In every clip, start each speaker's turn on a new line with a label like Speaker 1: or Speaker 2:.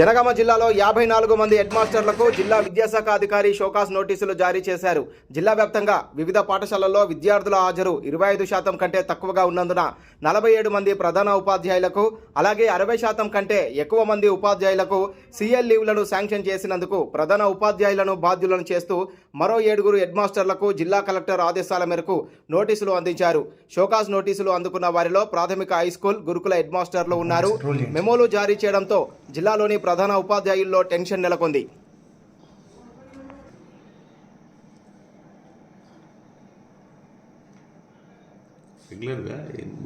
Speaker 1: జనగామ జిల్లాలో యాభై నాలుగు మంది హెడ్ మాస్టర్లకు జిల్లా విద్యాశాఖ అధికారి షోకాస్ నోటీసులు జారీ చేశారు. జిల్లా వ్యాప్తంగా వివిధ పాఠశాలల్లో విద్యార్థుల హాజరు ఇరవై ఐదు శాతం కంటే తక్కువగా ఉన్నందున నలభై ఏడు మంది ప్రధాన ఉపాధ్యాయులకు అలాగే అరవై శాతం కంటే ఎక్కువ మంది ఉపాధ్యాయులకు సీఎల్ లీవ్లను శాంక్షన్ చేసినందుకు ప్రధాన ఉపాధ్యాయులను బాధ్యులను చేస్తూ మరో ఏడుగురు హెడ్ మాస్టర్లకు జిల్లా కలెక్టర్ ఆదేశాల మేరకు నోటీసులు అందించారు. షోకాస్ నోటీసులు అందుకున్న వారిలో ప్రాథమిక హై స్కూల్ గురుకుల హెడ్ మాస్టర్లు ఉన్నారు. మెమోలు జారీ చేయడంతో జిల్లాలోని ప్రధాన ఉపాధ్యాయుల్లో టెన్షన్ నెలకొంది.
Speaker 2: రెగ్యులర్గా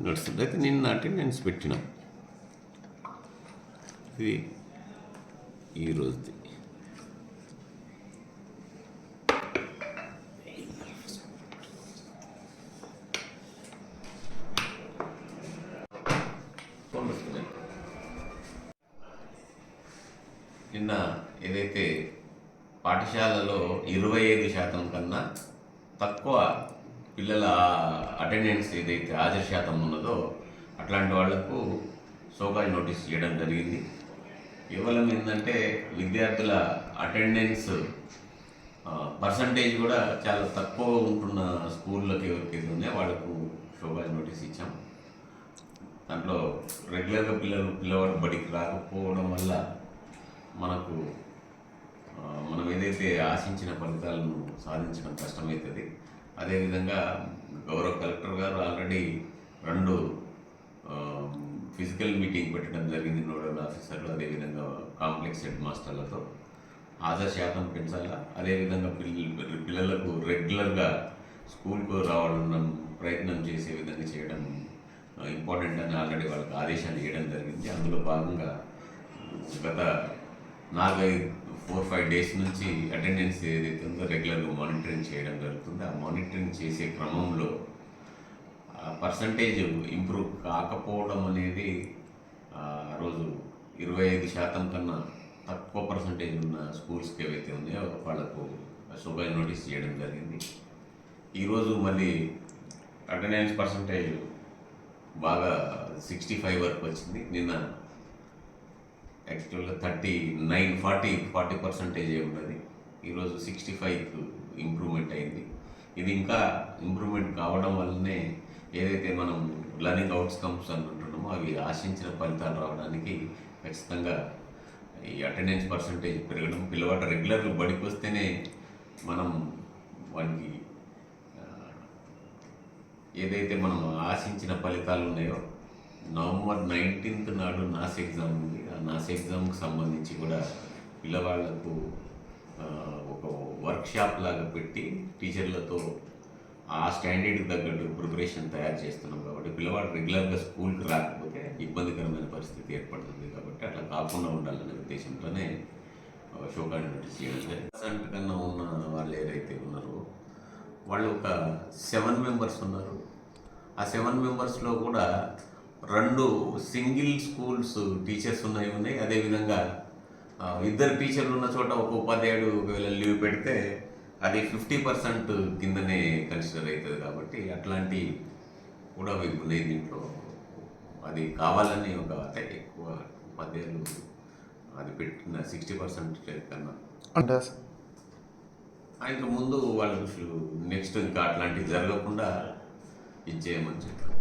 Speaker 2: నడుస్తుంది? అయితే నిన్న అటెండెన్స్ పెట్టినాం. ఇది ఈరోజుది నిన్న ఏదైతే పాఠశాలలో ఇరవై ఐదు శాతం కన్నా తక్కువ పిల్లల అటెండెన్స్ ఏదైతే హాజరు శాతం ఉన్నదో అట్లాంటి వాళ్ళకు సోకాజ్ నోటీస్ చేయడం జరిగింది. కేవలం ఏంటంటే విద్యార్థుల అటెండెన్స్ పర్సంటేజ్ కూడా చాలా తక్కువ ఉంటున్న స్కూళ్ళకి ఎవరికైతే ఉన్నాయో వాళ్ళకు షోకాజ్ నోటీస్ ఇచ్చాం. దాంట్లో రెగ్యులర్గా పిల్లలు పిల్లవాడు బడికి రాకపోవడం వల్ల మనకు మనం ఏదైతే ఆశించిన ఫలితాలను సాధించడం కష్టమవుతుంది అదేవిధంగా గౌరవ కలెక్టర్ గారు ఆల్రెడీ రెండు ఫిజికల్ మీటింగ్ పెట్టడం జరిగింది నోడల్ ఆఫీసర్లు అదేవిధంగా కాంప్లెక్స్ హెడ్ మాస్టర్లతో. హాజరు శాతం పెంచాలా? అదేవిధంగా పిల్లలు పిల్లలకు రెగ్యులర్గా స్కూల్కు రావడం ప్రయత్నం చేసే విధంగా చేయడం ఇంపార్టెంట్ అని ఆల్రెడీ వాళ్ళకి ఆదేశాలు ఇవ్వడం జరిగింది. అందులో భాగంగా గత నాలుగైదు ఫోర్ ఫైవ్ డేస్ నుంచి అటెండెన్స్ ఏదైతే ఉందో రెగ్యులర్గా మానిటరింగ్ చేయడం జరుగుతుంది. ఆ మానిటరింగ్ చేసే క్రమంలో పర్సంటేజ్ ఇంప్రూవ్ కాకపోవడం అనేది రోజు ఇరవై ఐదు శాతం కన్నా తక్కువ పర్సంటేజ్ ఉన్న స్కూల్స్కి ఏవైతే ఉన్నాయో వాళ్ళకు శుభ నోటీస్ చేయడం జరిగింది. ఈరోజు మళ్ళీ అటెండెన్స్ పర్సంటేజ్ బాగా సిక్స్టీ ఫైవ్ వరకు వచ్చింది. నిన్న యాక్చువల్గా thirty nine forty forty percentage ఉన్నది ఈరోజు సిక్స్టీ ఫైవ్ ఇంప్రూవ్మెంట్ అయింది. ఇది ఇంకా ఇంప్రూవ్మెంట్ కావడం వల్లనే ఏదైతే మనం లర్నింగ్ అవుట్కమ్స్ అనుకుంటున్నామో అంటున్నామో అవి ఆశించిన ఫలితాలు రావడానికి ఖచ్చితంగా ఈ అటెండెన్స్ పర్సంటేజ్ పెరగడం పిల్లవాడు రెగ్యులర్గా బడికి వస్తేనే మనం వానికి ఏదైతే మనం ఆశించిన ఫలితాలు ఉన్నాయో నవంబర్ నైన్టీన్త్ నాడు నాస్ ఎగ్జామ్ ఉంది. ఆ నాస్ ఎగ్జామ్కి సంబంధించి కూడా పిల్లవాళ్ళకు ఒక వర్క్షాప్ లాగా పెట్టి టీచర్లతో ఆ స్టాండర్డ్కి తగ్గట్టు ప్రిపరేషన్ తయారు చేస్తున్నాం కాబట్టి పిల్లవాడు రెగ్యులర్గా స్కూల్కి రాకపోతే ఇబ్బందికరమైన పరిస్థితి ఏర్పడుతుంది కాబట్టి అట్లా కాకుండా ఉండాలనే ఉద్దేశంతోనే షోకాని నోటీస్ చేయడం కన్నా ఉన్న వాళ్ళు ఏదైతే ఉన్నారో వాళ్ళు ఒక సెవెన్ మెంబర్స్ ఉన్నారు. ఆ సెవెన్ మెంబర్స్లో కూడా రెండు సింగిల్ స్కూల్స్ టీచర్స్ ఉన్నాయి ఉన్నాయి. అదేవిధంగా ఇద్దరు టీచర్లు ఉన్న చోట ఒక ఉపాధ్యాయుడు ఒకవేళ లీవ్ పెడితే అది ఫిఫ్టీ పర్సెంట్ కిందనే కన్సిడర్ అవుతుంది కాబట్టి అట్లాంటి కూడా ఉన్నాయి దీంట్లో. అది కావాలని ఒక ఎక్కువ ఉపాధ్యాయులు అది పెట్టిన సిక్స్టీ పర్సెంట్ కన్నా.
Speaker 3: అంటే
Speaker 2: ఇంకా ముందు వాళ్ళు నెక్స్ట్ ఇంకా అట్లాంటివి జరగకుండా ఇచ్చేయమని చెప్పి